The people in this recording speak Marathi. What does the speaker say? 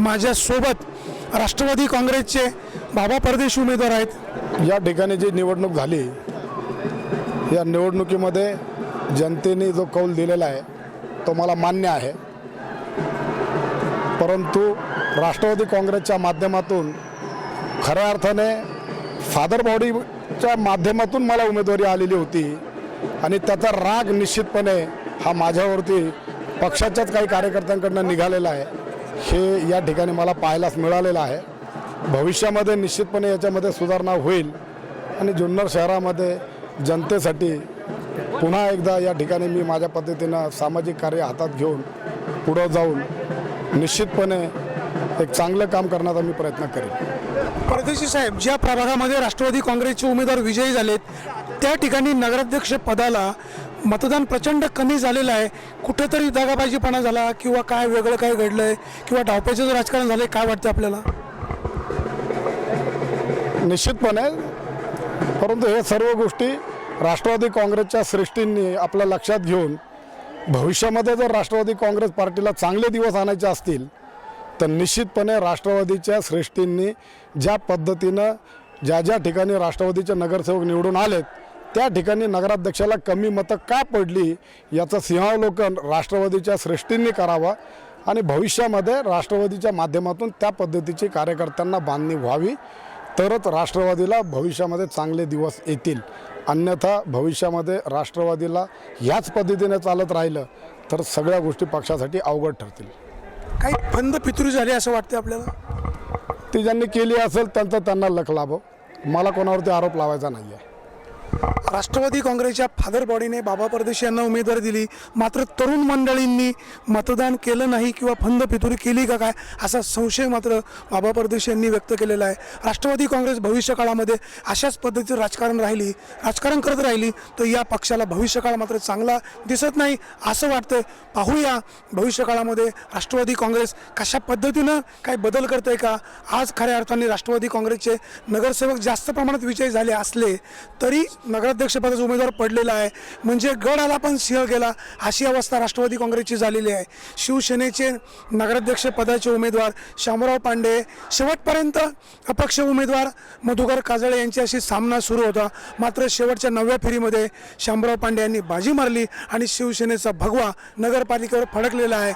माझ्यासोबत राष्ट्रवादी काँग्रेसचे बाबा परदेशी उमेदवार आहेत. या ठिकाणी जी निवडणूक झाली या निवडणुकीमध्ये जनतेने जो कौल दिलेला आहे तो मला मान्य आहे. परंतु राष्ट्रवादी काँग्रेसच्या माध्यमातून खऱ्या अर्थाने फादर बॉडीच्या माध्यमातून मला उमेदवारी आलेली होती आणि त्याचा राग निश्चितपणे हा माझ्यावरती पक्षाच्याच काही कार्यकर्त्यांकडनं निघालेला आहे. हे या ठिकाणी मला पाहायलाच मिळालेलं आहे. भविष्यामध्ये निश्चितपणे याच्यामध्ये सुधारणा होईल आणि जुन्नर शहरामध्ये जनतेसाठी पुन्हा एकदा या ठिकाणी मी माझ्या पद्धतीनं सामाजिक कार्य हातात घेऊन पुढं जाऊन निश्चितपणे एक चांगलं काम करण्याचा मी प्रयत्न करेन. परदेशी साहेब ज्या प्रभागामध्ये राष्ट्रवादी काँग्रेसचे उमेदवार विजयी झालेत त्या ठिकाणी नगराध्यक्ष पदाला मतदान प्रचंड कमी झालेलं आहे. कुठेतरी दगाबाजीपणा झाला किंवा काय वेगळं काय घडलं आहे किंवा डावपेचं जर राजकारण आहे काय वाटतं आपल्याला? निश्चितपणे. परंतु हे सर्व गोष्टी राष्ट्रवादी काँग्रेसच्या श्रेष्ठींनी आपल्या लक्षात घेऊन भविष्यामध्ये जर राष्ट्रवादी काँग्रेस पार्टीला चांगले दिवस आणायचे असतील तर निश्चितपणे राष्ट्रवादीच्या श्रेष्ठींनी ज्या पद्धतीनं ज्या ज्या ठिकाणी राष्ट्रवादीचे नगरसेवक निवडून आलेत त्या ठिकाणी नगराध्यक्षाला कमी मतं का पडली याचं सिंहावलोकन राष्ट्रवादीच्या श्रेष्ठींनी करावं आणि भविष्यामध्ये राष्ट्रवादीच्या माध्यमातून त्या पद्धतीची कार्यकर्त्यांना बांधणी व्हावी तरच राष्ट्रवादीला भविष्यामध्ये चांगले दिवस येतील. अन्यथा भविष्यामध्ये राष्ट्रवादीला ह्याच पद्धतीने चालत राहिलं तर सगळ्या गोष्टी पक्षासाठी अवघड ठरतील. काही फंद पितुरी झाली असं वाटतं आपल्याला? ती ज्यांनी केली असेल त्यांचा त्यांना लख लाभो. मला कोणावरती आरोप लावायचा नाही आहे राष्ट्रवादी काँग्रेसच्या फादर बॉडीने बाबा परदेशी यांना उमेदवारी दिली. मात्र तरुण मंडळींनी मतदान केलं नाही किंवा फंद फितुरी केली का काय असा संशय मात्र बाबा परदेशी यांनी व्यक्त केलेला आहे. राष्ट्रवादी काँग्रेस भविष्य काळामध्ये अशाच पद्धतीचं राजकारण राहिली राजकारण करत राहिली तर या पक्षाला भविष्यकाळ मात्र चांगला दिसत नाही असं वाटतं पाहूया भविष्य काळामध्ये राष्ट्रवादी काँग्रेस कशा पद्धतीनं काय बदल करते का? आज खऱ्या अर्थाने राष्ट्रवादी काँग्रेसचे नगरसेवक जास्त प्रमाणात विजयी झाले असले तरी नगर अध्यक्षपदाचा उमेदवार पडलेला आहे. म्हणजे गड आला पण सिंह गेला. अशी अवस्था राष्ट्रवादी काँग्रेसची झालेली आहे. शिवसेनेचे नगराध्यक्ष पदाचे उमेदवार शामराव पांडे. शेवटपर्यंत अपक्ष उमेदवार मधुकर काजळे यांच्याशी सामना सुरू होता. मात्र शेवटच्या नवव्या फेरीमध्ये शामराव पांडे यांनी बाजी मारली आणि शिवसेनेचा भगवा नगरपालिकेवर फडकलेला आहे.